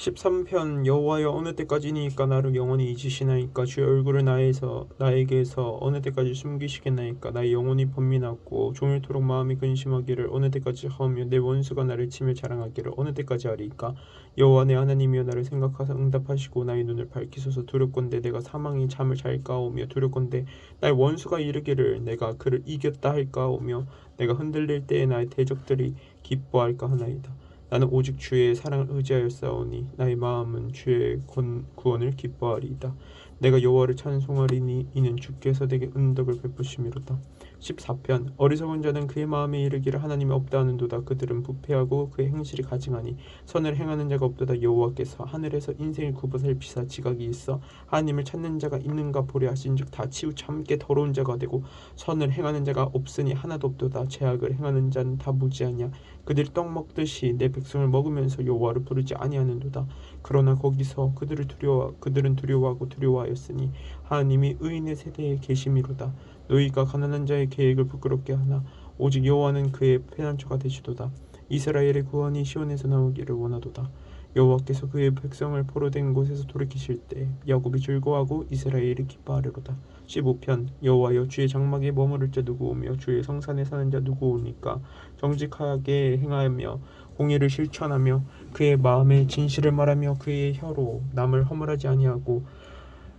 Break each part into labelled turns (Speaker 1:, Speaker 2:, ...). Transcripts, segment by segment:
Speaker 1: 13편 여호와여 어느 때까지니까 나를 영원히 잊으시나이까? 주의 얼굴을 나에서 나에게서 어느 때까지 숨기시겠나이까? 나의 영혼이 번민하고 종일토록 마음이 근심하기를 어느 때까지 하오며 내 원수가 나를 치며 자랑하기를 어느 때까지 하리이까? 여호와 내 하나님이여 나를 생각하사 응답하시고 나의 눈을 밝히소서. 두렵건대 내가 사망이 잠을 잘까오며 두렵건대 나의 원수가 이르기를 내가 그를 이겼다 할까오며 내가 흔들릴 때에 나의 대적들이 기뻐할까 하나이다 나는 오직 주의 사랑을 의지하였사오니 나의 마음은 주의 권- 구원을 기뻐하리이다. 내가 여호와를 찬송하리니 이는 주께서 내게 은덕을 베푸심이로다. 14편 어리석은 자는 그의 마음에 이르기를 하나님이 없다 하는도다 그들은 부패하고 그의 행실이 가증하니 선을 행하는 자가 없도다 여호와께서 하늘에서 인생을 굽어 살피사 지각이 있어 하나님을 찾는 자가 있는가 보려 하신즉 다 치우쳐 함께 더러운 자가 되고 선을 행하는 자가 없으니 하나도 없도다 죄악을 행하는 자는 다 무지하냐 그들이 떡 먹듯이 내 백성을 먹으면서 여호와를 부르지 아니하는도다. 그러나 거기서 그들을 두려워 그들은 두려워하고 두려워하였으니 하나님이 의인의 세대에 계심이로다. 너희가 가난한 자의 계획을 부끄럽게 하나 오직 여호와는 그의 피난처가 되시도다. 이스라엘의 구원이 시온에서 나오기를 원하도다. 여호와께서 그의 백성을 포로된 곳에서 돌이키실 때 야곱이 즐거워하고 이스라엘이 기뻐하리로다. 15편 여호와여 주의 장막에 머무를 자 누구오며 주의 성산에 사는 자 누구오니까 정직하게 행하며 공의를 실천하며 그의 마음에 진실을 말하며 그의 혀로 남을 허물하지 아니하고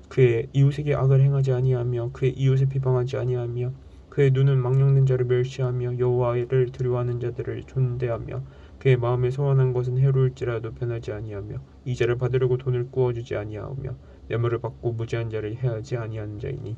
Speaker 1: 그의 이웃에게 악을 행하지 아니하며 그의 이웃을 비방하지 아니하며 그의 눈은 망령된 자를 멸시하며 여호와를 두려워하는 자들을 존대하며 그의 마음에 소원한 것은 해로울지라도 변하지 아니하며 이자를 받으려고 돈을 구워주지 아니하며 뇌물을 받고 무지한 자를 해하지 아니하는 자이니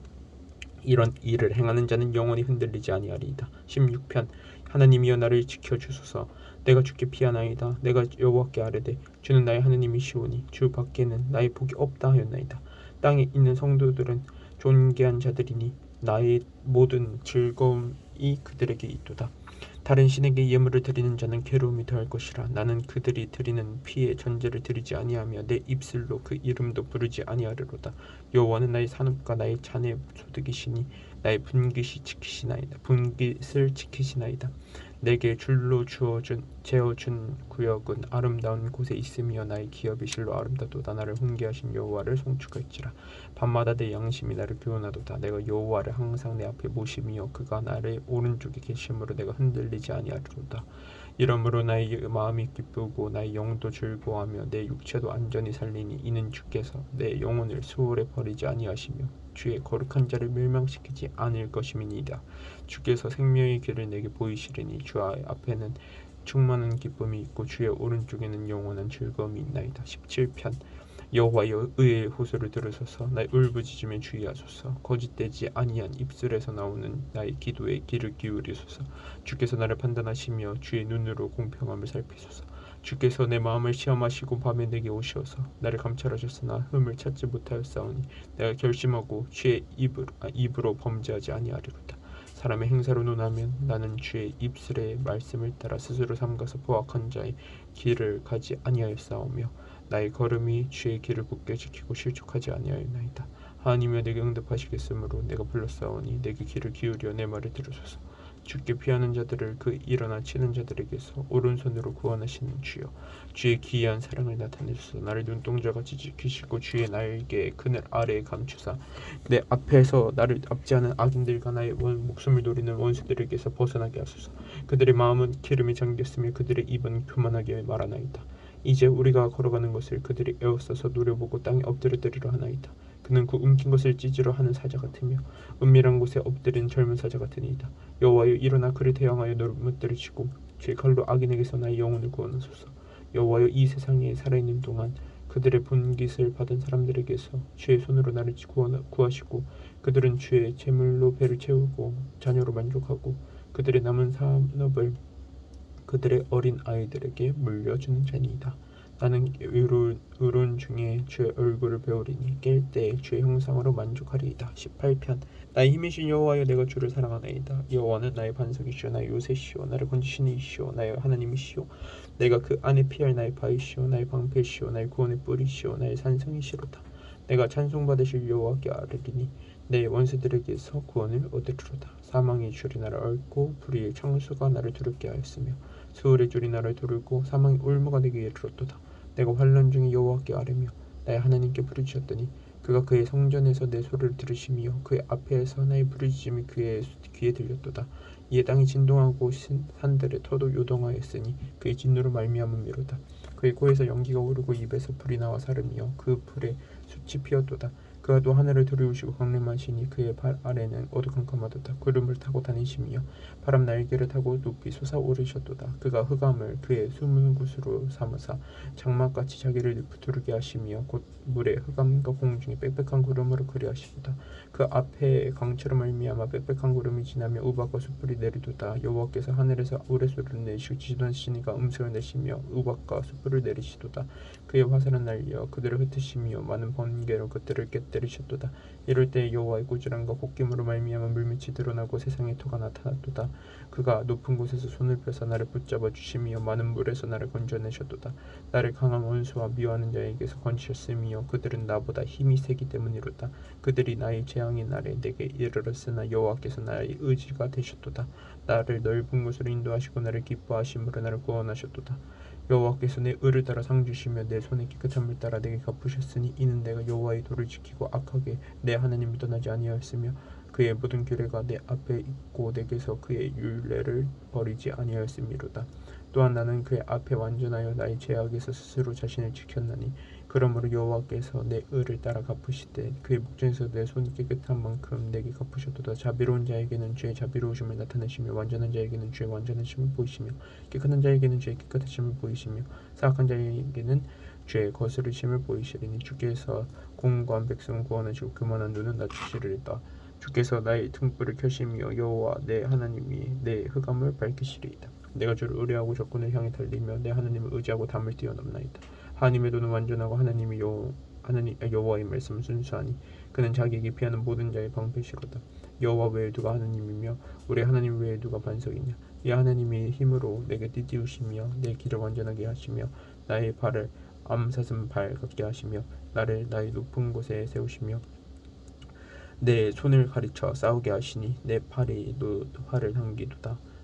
Speaker 1: 이런 일을 행하는 자는 영원히 흔들리지 아니하리이다. 16편 하나님이여 나를 지켜 주소서 내가 주께 피하나이다 내가 여호와께 아뢰되 주는 나의 하나님이시오니 주 밖에는 나의 복이 없다 하였나이다. 땅에 있는 성도들은 존귀한 자들이니 나의 모든 즐거움이 그들에게 있도다. 다른 신에게 예물을 드리는 자는 괴로움이 더할 것이라. 나는 그들이 드리는 피에 전제를 드리지 아니하며 내 입술로 그 이름도 부르지 아니하리로다. 여호와는 나의 산업과 나의 잔의 소득이시니 나의 분깃이 지키시나이다. 분깃을 지키시나이다 내게 줄로 주어준 재어준 구역은 아름다운 곳에 있으며 나의 기업이 실로 아름다도다. 나를 훈계하신 여호와를 송축할지라. 밤마다 내 양심이 나를 교훈하도다. 내가 여호와를 항상 내 앞에 모심이여 그가 나를 오른쪽에 계심으로 내가 흔들리지 아니하리로다 이러므로 나의 마음이 기쁘고 나의 영도 즐거워하며 내 육체도 안전히 살리니 이는 주께서 내 영혼을 수월에 버리지 아니하시며 주의 거룩한 자를 멸망시키지 않을 것임이니이다. 주께서 생명의 길을 내게 보이시리니 주 앞에는 충만한 기쁨이 있고 주의 오른쪽에는 영원한 즐거움이 있나이다. 17편 여호와여 의의 호소를 들으소서. 나의 울부짖음에 주의하소서. 거짓되지 아니한 입술에서 나오는 나의 기도에 귀를 기울이소서. 주께서 나를 판단하시며 주의 눈으로 공평함을 살피소서. 주께서 내 마음을 시험하시고 밤에 내게 오시어서 나를 감찰하셨으나 흠을 찾지 못하였사오니 내가 결심하고 주의 입으로, 아, 입으로 범죄하지 아니하리로다. 사람의 행사로 논하면 나는 주의 입술의 말씀을 따라 스스로 삼가서 포악한 자의 길을 가지 아니하였사오며 나의 걸음이 주의 길을 굳게 지키고 실족하지 아니하였나이다. 하나님여 내게 응답하시겠으므로 내가 불렀사오니 내게 귀를 기울여 내 말을 들으소서. 주께 피하는 자들을 그 일어나 치는 자들에게서 오른손으로 구원하시는 주여 주의 기이한 사랑을 나타내소서 나를 눈동자같이 지키시고 주의 날개의 그늘 아래에 감추사 내 앞에서 나를 압제하는 악인들과 나의 원, 목숨을 노리는 원수들에게서 벗어나게 하소서 그들의 마음은 기름이 잠겼으며 그들의 입은 교만하게 말하나이다 이제 우리가 걸어가는 것을 그들이 에워싸서 노려보고 땅에 엎드려뜨리려 하나이다. 그는 그 움킨 것을 찢으려 하는 사자 같으며 은밀한 곳에 엎드린 젊은 사자 같으니이다. 여호와여 일어나 그를 대항하여 무뜨리시고 주의 칼로 악인에게서 나의 영혼을 구원하소서. 여호와여 이 세상에 살아있는 동안 그들의 분깃을 받은 사람들에게서 주의 손으로 나를 구하시고 그들은 주의 재물로 배를 채우고 자녀로 만족하고 그들의 남은 산업을 그들의 어린 아이들에게 물려주는 자니이다. 나는 의로운, 의로운 중에 주의 얼굴을 배우리니 깰때 주의 형상으로 만족하리이다. 18편 나의 힘이신 여호와여 내가 주를 사랑하나이다. 여호와는 나의 반석이시오 나의 요새시오 나를 건지시는 이시오 나의 하나님이시오 내가 그 안에 피할 나의 바위시오 나의 방패시오 나의 구원의 뿌리시오 나의 산성이시로다. 내가 찬송받으실 여호와께 아뢰리니 내 원수들에게서 구원을 얻으리로다. 사망의 줄이 나를 얽고 불의의 창수가 나를 두렵게 하였으며 수월의 줄이 나를 두르고 사망의 올무가 내게 이르렀도다. 내가 환란 중에 여호와께 아뢰며 나의 하나님께 부르짖었더니 그가 그의 성전에서 내 소리를 들으시며 그의 앞에서 나의 부르짖음이 그의 귀에 들렸도다. 이에 땅이 진동하고 신- 산들의 터도 요동하였으니 그의 진노로 말미암음이로다. 그의 코에서 연기가 오르고 입에서 불이 나와 사르며 그 불에 숯이 피었도다 그가 또 하늘을 두리우시고 강림하시니 그의 발 아래는 어두컴컴하도다. 구름을 타고 다니시며 바람 날개를 타고 높이 솟아오르셨도다. 그가 흑암을 그의 숨은 곳으로 삼으사 장막같이 자기를 부르게 하시며 곧 물에 흑암과 공중에 빽빽한 구름으로 그리하시도다. 그 앞에 강처럼 말미암아 빽빽한 구름이 지나며 우박과 숯불이 내리도다. 여호와께서 하늘에서 우레소리를 내시고 지도하시니가 음성을 내시며 우박과 숯불을 내리시도다. 그의 화살은 날려 그들을 흩으시며 많은 번개로 그들을 깨 뜨리셨도다. 이럴 때 여호와의 꾸지람과 볶임으로 말미암아 물밑이 드러나고 세상에 토가 나타났도다. 그가 높은 곳에서 손을 펴서 나를 붙잡아 주시며 많은 물에서 나를 건져내셨도다. 나를 강한 원수와 미워하는 자에게서 건지셨으며 그들은 나보다 힘이 세기 때문이로다. 그들이 나의 재앙의 날에 내게 이르렀으나 여호와께서 나의 의지가 되셨도다. 나를 넓은 곳으로 인도하시고 나를 기뻐하심으로 나를 구원하셨도다 여호와께서 내 의를 따라 상 주시며 내 손에 깨끗한 물 따라 내게 갚으셨으니 이는 내가 여호와의 도를 지키고 악하게 내 하나님을 떠나지 아니하였으며 그의 모든 규례가 내 앞에 있고 내게서 그의 율례를 버리지 아니하였음이로다. 또한 나는 그의 앞에 완전하여 나의 죄악에서 스스로 자신을 지켰나니 그러므로 여호와께서 내 의를 따라 갚으시되 그의 목전에서 내 손이 깨끗한 만큼 내게 갚으셨도다. 자비로운 자에게는 주의 자비로우심을 나타내시며 완전한 자에게는 주의 완전하심을 보이시며 깨끗한 자에게는 주의 깨끗하심을 보이시며 사악한 자에게는 주의 거스르심을 보이시리니 주께서 공고한 백성을 구원하시고 교만한 눈은 낮추시리이다. 주께서 나의 등불을 켜시며 여호와 내 하나님이 내 흑암을 밝히시리이다. 내가 주를 의뢰하고 적군을 향해 달리며 내 하나님을 의지하고 담을 뛰어넘나이다 하나님의 도는 완전하고 하나님이 여 하나님 아, 여호와의 말씀은 순수하니 그는 자기에게 피하는 모든 자의 방패시로다. 여호와 외에 누가 하나님이며 우리 하나님 외에 누가 반석이냐? 이 하나님이 힘으로 내게 띠띠우시며 내 길을 완전하게 하시며 나의 발을 암사슴 발 같게 하시며 나를 나의 높은 곳에 세우시며 내 손을 가르쳐 싸우게 하시니 내 팔이 또 활을 당기도다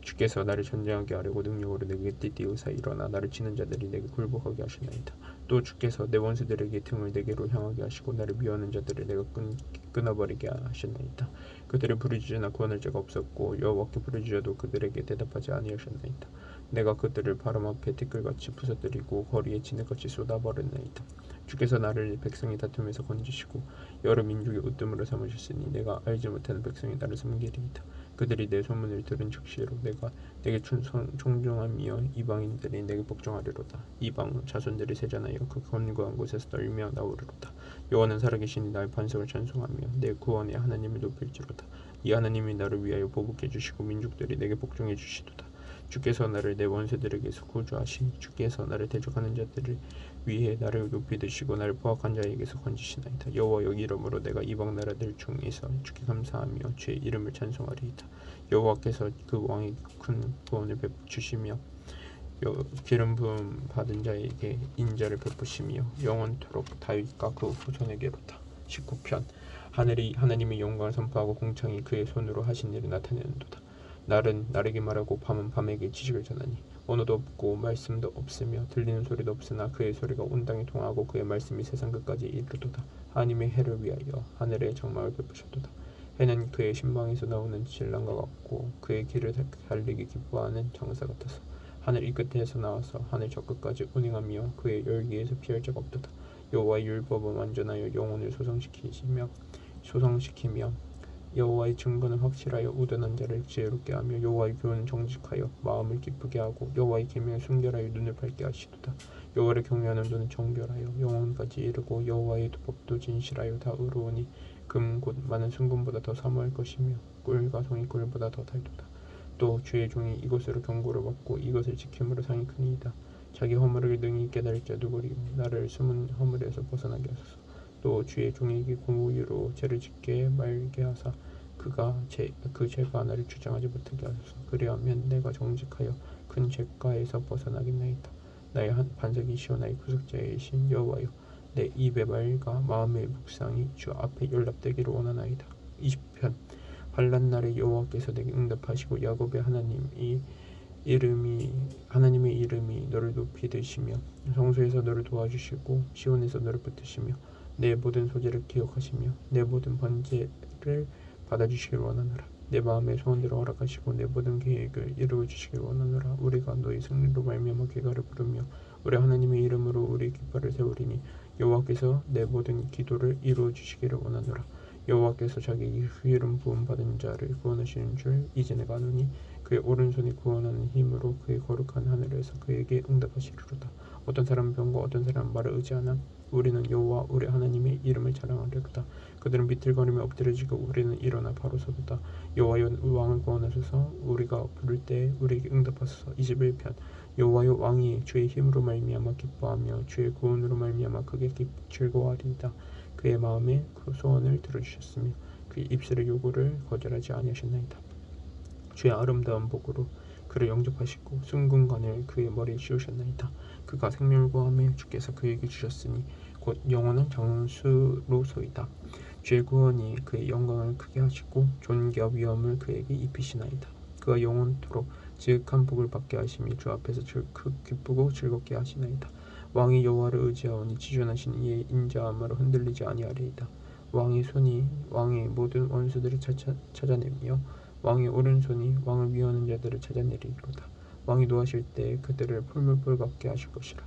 Speaker 1: 주께서 나를 전쟁하게 하려고 능력으로 내게 띠띠우사 일어나 나를 치는 자들이 내게 굴복하게 하시나이다. 또 주께서 내 원수들에게 등을 내게로 향하게 하시고 나를 미워하는 자들을 내가 끊, 끊어버리게 하셨나이다. 그들을 부르짖으나 구원할 자가 없었고 여호와께 부르짖어도 그들에게 대답하지 아니하셨나이다 내가 그들을 바람 앞에 티끌같이 부서뜨리고 거리에 진흙같이 쏟아버렸나이다. 주께서 나를 백성의 다툼에서 건지시고 여러 민족의 으뜸으로 삼으셨으니 내가 알지 못하는 백성이 나를 섬기리이다. 그들이 내 소문을 들은 즉시로 내가 내게 충성 존중하며 이방인들이 내게 복종하리로다. 이방 자손들이 세잔하여 그 건고한 곳에서 떨며 나오리로다. 여호와는 살아계시니 나의 반석을 찬송하며 내 구원의 하나님을 높일지로다. 이 하나님이 나를 위하여 보복해 주시고 민족들이 내게 복종해 주시도다 주께서 나를 내 원수들에게서 구주하시니 주께서 나를 대적하는 자들을 위해 나를 높이 드시고 나를 포악한 자에게서 건지시나이다. 여호와 여기 이름으로 내가 이방 나라들 중에서 주께 감사하며 주의 이름을 찬송하리이다. 여호와께서 그 왕의 큰 구원을 베푸시며 여- 기름 부음 받은 자에게 인자를 베푸시며 영원토록 다윗과 그 후손에게로다. 19편. 하늘이 하나님의 영광을 선포하고 공창이 그의 손으로 하신 일을 나타내는도다 날은 날에게 말하고 밤은 밤에게 지식을 전하니 언어도 없고 말씀도 없으며 들리는 소리도 없으나 그의 소리가 온 땅에 통하고 그의 말씀이 세상 끝까지 이르도다. 하나님의 해를 위하여 하늘의 정막을 베푸셨도다. 해는 그의 신방에서 나오는 신랑과 같고 그의 길을 달리기 기뻐하는 장사 같아서 하늘 이 끝에서 나와서 하늘 저 끝까지 운행하며 그의 열기에서 피할 자가 없도다. 여호와의 율법은 완전하여 영혼을 소성시키시며 소성시키며 여호와의 증거는 확실하여 우둔한 자를 지혜롭게 하며 여호와의 교훈은 정직하여 마음을 기쁘게 하고 여호와의 계명을 순결하여 눈을 밝게 하시도다. 여호와를 경외하는 눈은 정결하여 영혼까지 이르고 여호와의 법도 진실하여 다 의로우니 금 곧 많은 순금보다 더 사모할 것이며 꿀과 송이 꿀보다 더 달도다. 또 주의 종이 이것으로 경고를 받고 이것을 지킴으로 상이 크니이다. 자기 허물을 능히 깨달을 자 누구리요? 나를 숨은 허물에서 벗어나게 하소서 또 주의 종에게 공의로 죄를 짓게 말게 하사 그가 제, 그 죄가 나를 주장하지 못하게 하소서 그리하면 내가 정직하여 큰 죄가에서 벗어나겠나이다. 나의 한 반석이시오 나의 구속자이신 여호와여 내 입의 말과 마음의 묵상이 주 앞에 연락되기를 원하나이다. 20편 환란 날에 여호와께서 내게 응답하시고 야곱의 하나님이 이름이 하나님의 이름이 너를 높이 드시며 성소에서 너를 도와주시고 시온에서 너를 붙드시며 내 모든 소재를 기억하시며 내 모든 번제를 받아주시길 원하노라. 내 마음의 소원대로 허락하시고 내 모든 계획을 이루어 주시길 원하노라. 우리가 너희 승리로 말미암아 귀가를 부르며 우리 하나님의 이름으로 우리 깃발을 세우리니 여호와께서 내 모든 기도를 이루어 주시기를 원하노라 여호와께서 자기 이름 부음 받은 자를 구원하시는 줄 이제 내가 아노니 그의 오른손이 구원하는 힘으로 그의 거룩한 하늘에서 그에게 응답하시리로다. 어떤 사람은 병과 어떤 사람은 말을 의지하나 우리는 여호와 우리 하나님의 이름을 자랑하리로다. 그들은 비틀거리며 엎드려지고 우리는 일어나 바로 서도다. 여호와여 왕을 구원하소서 우리가 부를 때 우리에게 응답하소서 21편 여호와여 왕이 주의 힘으로 말미암아 기뻐하며 주의 구원으로 말미암아 크게 기, 즐거워하리이다. 그의 마음에 그 소원을 들어주셨으며 그의 입술의 요구를 거절하지 아니하셨나이다. 주의 아름다운 복으로 그를 영접하시고 순금관을 그의 머리에 씌우셨나이다. 그가 생명을 구함에 주께서 그에게 주셨으니 곧 영원한 장수로소이다. 주의 구원이 그의 영광을 크게 하시고 존귀와 위엄을 그에게 입히시나이다. 그가 영원토록 지극한 복을 받게 하시며 주 앞에서 크 기쁘고 즐겁게 하시나이다. 왕이 여호와를 의지하오니 지존하신 이의 인자함으로 흔들리지 아니하리이다. 왕의 손이 왕의 모든 원수들을 찾아, 찾아내며 왕의 오른손이 왕을 위하는 자들을 찾아내리로다. 왕이 노하실 때 그들을 풀물불 같게 하실 것이라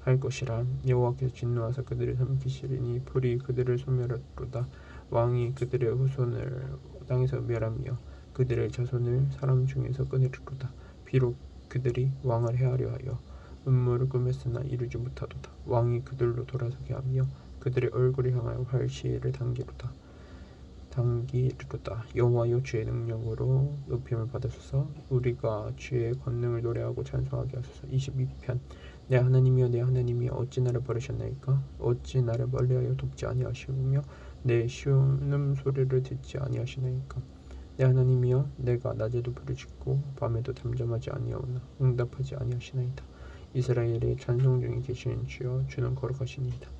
Speaker 1: 할 것이라 여호와께서 진노하사 그들을 삼키시리니 불이 그들을 소멸하리로다. 왕이 그들의 후손을 땅에서 멸하며 그들의 자손을 사람 중에서 끊으리로다. 비록 그들이 왕을 해하려 하여 음모를 꾸몄으나 이루지 못하도다. 왕이 그들로 돌아서게 하며 그들의 얼굴을 향하여 활시를 당기로다. 당기리로다. 여호와여 주의 능력으로 높임을 받으소서. 우리가 주의 권능을 노래하고 찬송하게 하소서. 22편. 내 하나님이여 내 하나님이여 어찌 나를 버리셨나이까? 어찌 나를 멀리하여 돕지 아니하시며 내 시온음 소리를 듣지 아니하시나이까? 내 하나님이여 내가 낮에도 부르짖고 밤에도 잠잠하지 아니하오나 응답하지 아니하시나이다 이스라엘의 찬송 중에 계시는 주여 주는 거룩하시니이다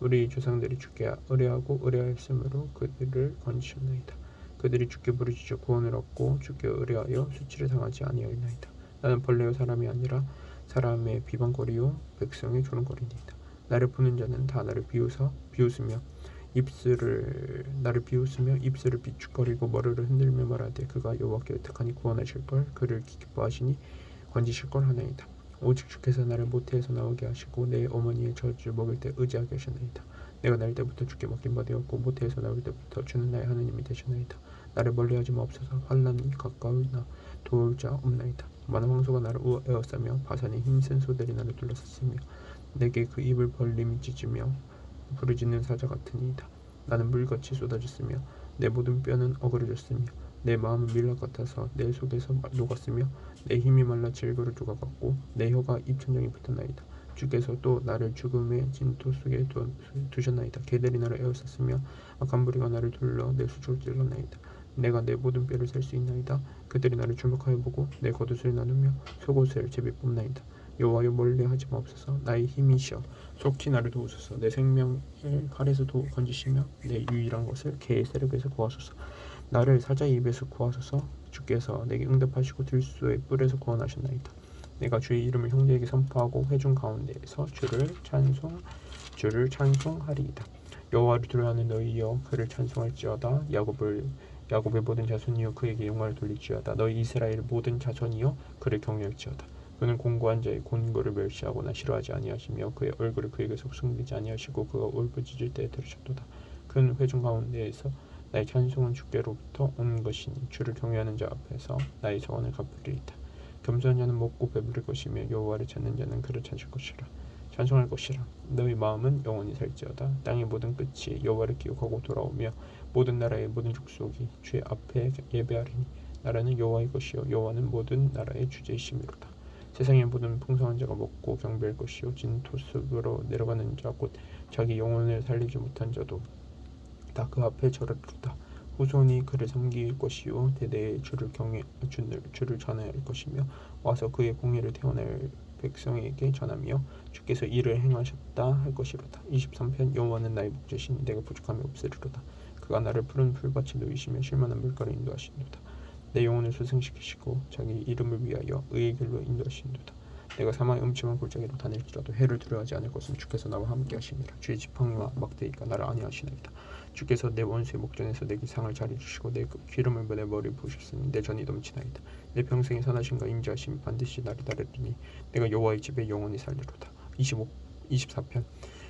Speaker 1: 우리 조상들이 주께 의뢰하고 의뢰하였으므로 그들을 건지셨나이다. 그들이 주께 부르짖어 구원을 얻고 주께 의뢰하여 수치를 당하지 아니하였나이다. 나는 벌레요 사람이 아니라 사람의 비방거리요 백성의 조롱거리니이다. 나를 보는 자는 다 나를 비웃어 비웃으며 입술을 나를 비웃으며 입술을 비축거리고 머리를 흔들며 말하되 그가 여호와께 택하니 구원하실 걸 그를 기뻐하시니 건지실 걸 하나이다. 오직 주께서 나를 모태에서 나오게 하시고 내 어머니의 젖을 먹을 때 의지하게 하셨나이다. 내가 날 때부터 주께 맡긴 바 되었고 모태에서 나올 때부터 주는 나의 하느님이 되셨나이다. 나를 멀리하지 마옵소서 환란이 가까우나 도울 자 없나이다. 많은 황소가 나를 에워싸며 바산의 힘센 소들이 나를 둘러쌌으며 내게 그 입을 벌림 찢으며 부르짖는 사자 같으니이다. 나는 물같이 쏟아졌으며 내 모든 뼈는 어그러졌으며 내 마음은 밀랍 같아서 내 속에서 녹았으며 내 힘이 말라 질그를 조각같고 내 혀가 입천장에 붙었나이다. 주께서 또 나를 죽음의 진토 속에 두, 셨나이다 개들이 나를 에워쌌으며 악한 무리가 나를 둘러 내 수족을 찔렀나이다. 내가 내 모든 뼈를 셀 수 있나이다. 그들이 나를 주목하여 보고 내 겉옷을 나누며 속옷을 제비 뽑나이다. 여호와여 멀리 하지 마옵소서 나의 힘이시여 속히 나를 도우소서 내 생명을 칼에서 도 건지시며 내 유일한 것을 개의 세력에서 구하소서 나를 사자의 입에서 구하소서. 주께서 내게 응답하시고 들소의 뿔에서 구원하셨나이다. 내가 주의 이름을 형제에게 선포하고 회중 가운데에서 주를 찬송 주를 찬송하리이다. 여호와를 두려워하는 너희여 그를 찬송할지어다. 야곱을 야곱의 모든 자손이여 그에게 영광을 돌릴지어다. 너희 이스라엘 모든 자손이여 그를 경외할지어다. 그는 공고한 자의 곤고를 멸시하거나 싫어하지 아니하시며 그의 얼굴을 그에게서 숙성되지 아니하시고 그가 울부짖을 때에 들으셨도다. 그는 회중 가운데에서 나의 찬송은 주께로부터 온 것이니 주를 경외하는 자 앞에서 나의 소원을 갚으리이다. 겸손한 자는 먹고 배부를 것이며 여호와를 찾는 자는 그를 찾을 것이라. 찬송할 것이라. 너희 마음은 영원히 살지어다. 땅의 모든 끝이 여호와를 기억하고 돌아오며 모든 나라의 모든 족속이 주의 앞에 예배하리니 나라는 여호와의 것이요 여호와는 모든 나라의 주제이심이로다. 세상의 모든 풍성한 자가 먹고 경배할 것이요 진토 숲으로 내려가는 자 곧 자기 영혼을 살리지 못한 자도 다 그 앞에 절하리로다. 후손이 그를 섬길 것이요. 대대에 주를 경외 주를, 주를 전할 것이며 와서 그의 공의를 태어날 백성에게 전하며 주께서 이를 행하셨다 할 것이로다. 23편 여호와는 나의 목자시니 내가 부족함이 없으리로다. 그가 나를 푸른 풀밭에 누이시며 쉴만한 물가로 인도하시노다. 내 영혼을 소생시키시고 자기 이름을 위하여 의의 길로 인도하시노다 내가 사망의 음침한 골짜기로 다닐지라도 해를 두려워하지 않을 것은 주께서 나와 함께 하시니라. 주의 지팡이와 막대기가 나를 안위하시나이다. 주께서 내 원수의 목전에서 내 기상을 잘해주시고 내 기름을 내 머리에 부으셨으니 내 전이 넘치나이다. 내 평생의 선하심과 임자하심이 반드시 나를 따르리니 내가 여호와의 집에 영원히 살리로다. 25, 24편.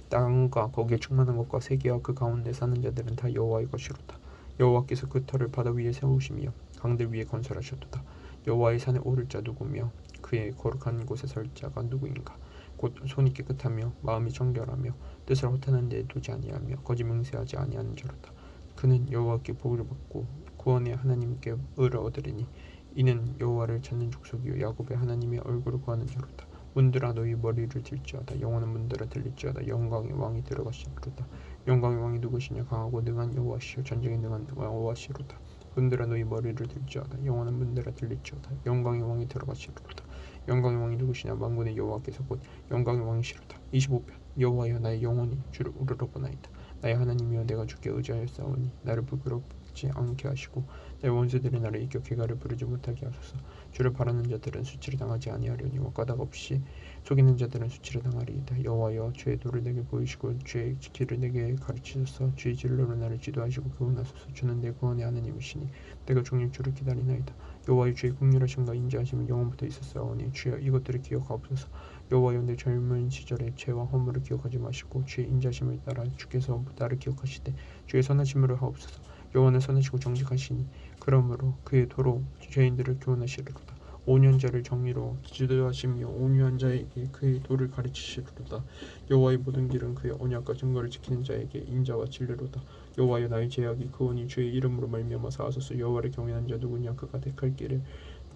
Speaker 1: 땅과 거기에 충만한 것과 세계와 그 가운데 사는 자들은 다 여호와의 것이로다. 여호와께서 그 터를 바다 위에 세우시며 강들 위에 건설하셨도다. 여호와의 산에 오를 자 누구며 그의 거룩한 곳에 설 자가 누구인가? 곧 손이 깨끗하며 마음이 정결하며 뜻을 허탄한 데 두지 아니하며 거짓 맹세하지 아니하는 자로다. 그는 여호와께 복을 받고 구원의 하나님께 의를 얻으리니 이는 여호와를 찾는 족속이요 야곱의 하나님의 얼굴을 구하는 자로다. 문들아 너희 머리를 들지어다. 영원한 문들아 들릴지어다. 영광의 왕이 들어가시리로다. 영광의 왕이 누구시냐? 강하고 능한 여호와시요 전쟁에 능한 여호와시로다. 문들아 너희 머리를 들지어다. 영원한 문들아 들릴지어다. 영광의 왕이 들어가시리로다 영광의 왕이 누구시냐? 만군의 여호와께서 곧 영광의 왕이시로다. 25편. 여호와여 나의 영혼이 주를 우러러보나이다. 나의 하나님이여 내가 주께 의지하였사오니 나를 부끄럽지 않게 하시고 내 원수들이 나를 이겨 개가를 부르지 못하게 하소서. 주를 바라는 자들은 수치를 당하지 아니하려니와 까닭 없이 속이는 자들은 수치를 당하리이다. 여호와여 주의 도를 내게 보이시고 주의 길을 내게 가르치소서. 주의 진로로 나를 지도하시고 교훈하소서. 주는 내 구원의 하나님이시니 내가 종일 주를 기다리나이다 여호와의 주의 국률하심과 인자하심은 영원부터 있었사오니 주여 이것들을 기억하옵소서. 여호와여 내 젊은 시절의 죄와 허물을 기억하지 마시고 주의 인자심을 따라 주께서 나를 기억하시되 주의 선하심으로 하옵소서. 여호와는 선하시고 정직하시니 그러므로 그의 도로 죄인들을 교훈하시리로다. 오년자를 정의로 지도하시며 온유한 자에게 그의 도를 가르치시리로다. 여호와의 모든 길은 그의 언약과 증거를 지키는 자에게 인자와 진리로다 여호와여 나의 제약이 그오니 주의 이름으로 말미암아 사하소서. 여호와를 경외하는 자 누구냐? 그가 택할 길을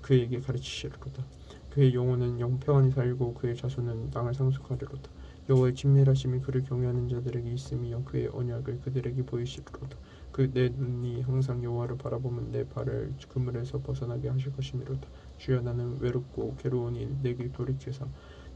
Speaker 1: 그에게 가르치시리로다. 그의 영혼은 영평안히 살고 그의 자손은 땅을 상속하리로다. 여호와의 친밀하심이 그를 경외하는 자들에게 있으며 그의 언약을 그들에게 보이시리로다. 그 내 눈이 항상 여호와를 바라보면 내 발을 그물에서 벗어나게 하실 것이미로다. 주여 나는 외롭고 괴로우니 내게 돌이켜서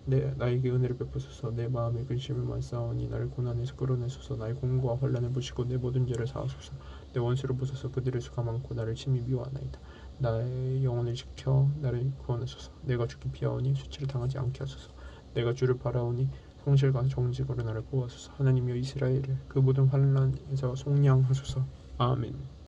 Speaker 1: 내 나에게 은혜를 베푸소서. 내 마음에 근심을 많사오니 나를 고난에서 끌어내소서. 나의 공고와 환란을 보시고 내 모든 죄를 사하소서. 내 원수를 보소서. 그들의 수가 많고 나를 심히 미워하나이다. 나의 영혼을 지켜 나를 구원하소서. 내가 죽기 피하오니 수치를 당하지 않게 하소서. 내가 주를 바라오니 성실과 정직으로 나를 보호하소서. 하나님이여 이스라엘을 그 모든 환란에서 속량하소서. 아멘